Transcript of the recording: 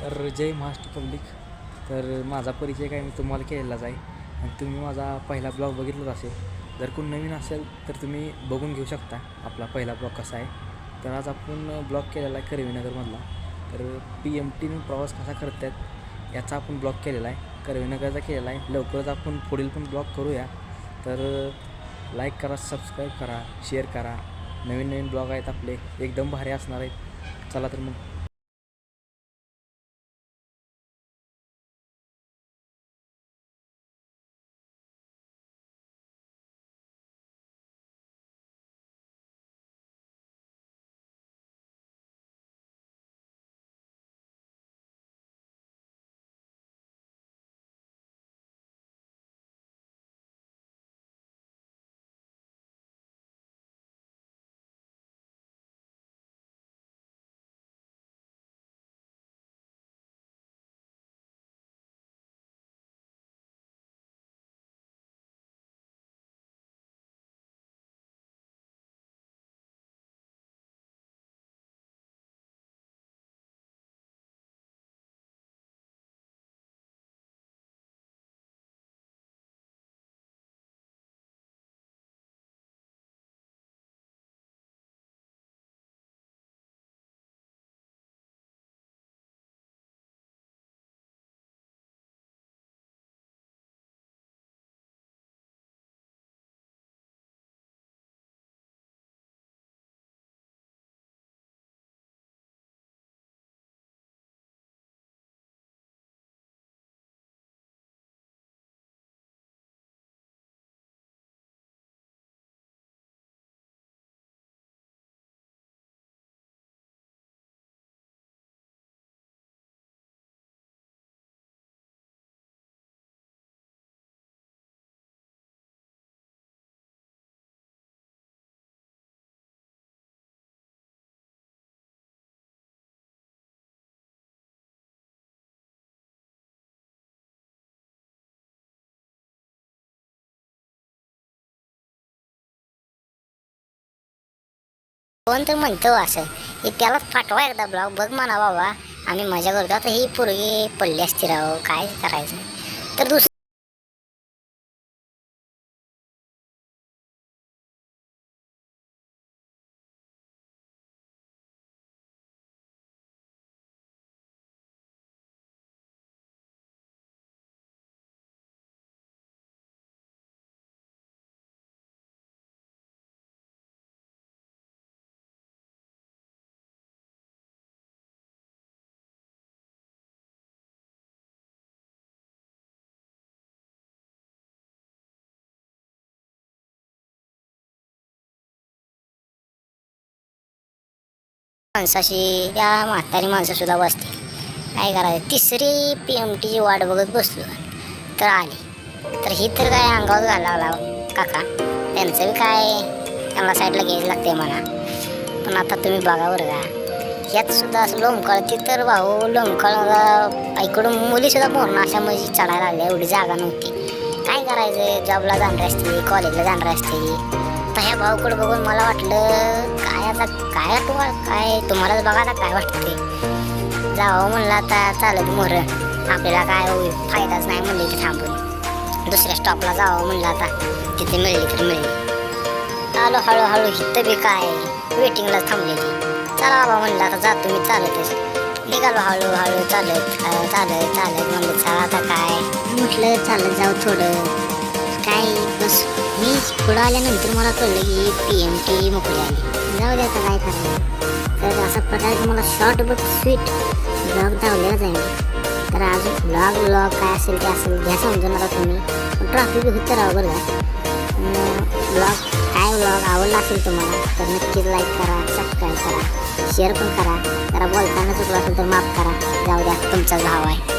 तर जय महाराष्ट्र पब्लिक. तर माझा परिचय काय मी तुम्हाला केलेलाच आहे. आणि तुम्ही माझा पहिला ब्लॉग बघितलाच असेल. जर कोण नवीन असेल तर तुम्ही बघून घेऊ शकता. आपला पहिला ब्लॉग कसा आहे. तर आज आपण ब्लॉग केलेला आहे करवीनगरमधला. तर पी एम टीने प्रवास कसा करतात याचा आपण ब्लॉग केलेला आहे. करवीनगरचा केलेला आहे. लवकरच आपण पुढील पण ब्लॉग करूया. तर लाईक करा सबस्क्राईब करा शेअर करा. नवीन नवीन ब्लॉग आहेत आपले. एकदम भारी असणार आहेत. चला तर मग. कोण तर म्हणतो असं हे त्याला पाठवा एकदा ब्लॉग बघ म्हणा बाबा. आम्ही मजा करतो. आता ही पोरगी पडली असती राव काय करायचं? तर दुसरं माणसाशी त्या म्हातारी माणसंसुद्धा बसते. काय करायचं? तिसरी पी एम टीची वाट बघत बसलो. तर आली. तर ही तर काय अंगावर घालावं काका त्यांचं बी काय? त्यांना साईडला घ्यायला लागते म्हणा. पण आता तुम्ही बघा बरं का. यात सुद्धा असं लोंबकळती तर भाऊ लोंबकळ इकडून मुलीसुद्धा पूर्ण अशा म्हणजे चढायला लागल्या. एवढी जागा नव्हती. काय करायचं? जॉबला जाणार असते कॉलेजला जाणार असते. आता ह्या भाऊकडं बघून मला वाटलं काय आता काय तुम्हाला काय तुम्हालाच बघा आता काय वाटते जावं म्हणलं आता चालत मोर. आपल्याला काय होईल फायदाच नाही म्हणले इथे थांबून. दुसऱ्या स्टॉपला जावं म्हणलं आता. तिथे मिळली तर मिळली. आलो हळूहळू हिथं बी काय? वेटिंगला थांबलेली. चला बाबा म्हणलं आता जातो मी चालतच. निघालो हळूहळू चालत चालत चालत म्हणलं चला आता काय? म्हटलं चालत जाऊ थोडं. काय? बस. मी पुढं आल्यानंतर मला कळलं की पी एम टी मोकळी आली जाऊ द्या काय करायचं तर असा प्रकारे मला शॉर्ट बट स्वीट ब्लॉग धावलेलाच आहे. मी तर अजून ब्लॉग ब्लॉग काय असेल ते असेल घ्या समजून मला तुम्ही. पण ट्रॉफिक होतं राहा बरं का ब्लॉग काय ब्लॉग आवडला असेल तुम्हाला तर नक्कीच लाईक करा सबस्क्राईब करा शेअर पण करा. जरा बोलताना चुकलं असेल तर माफ करा. जाऊ द्या तुमचा भाव आहे.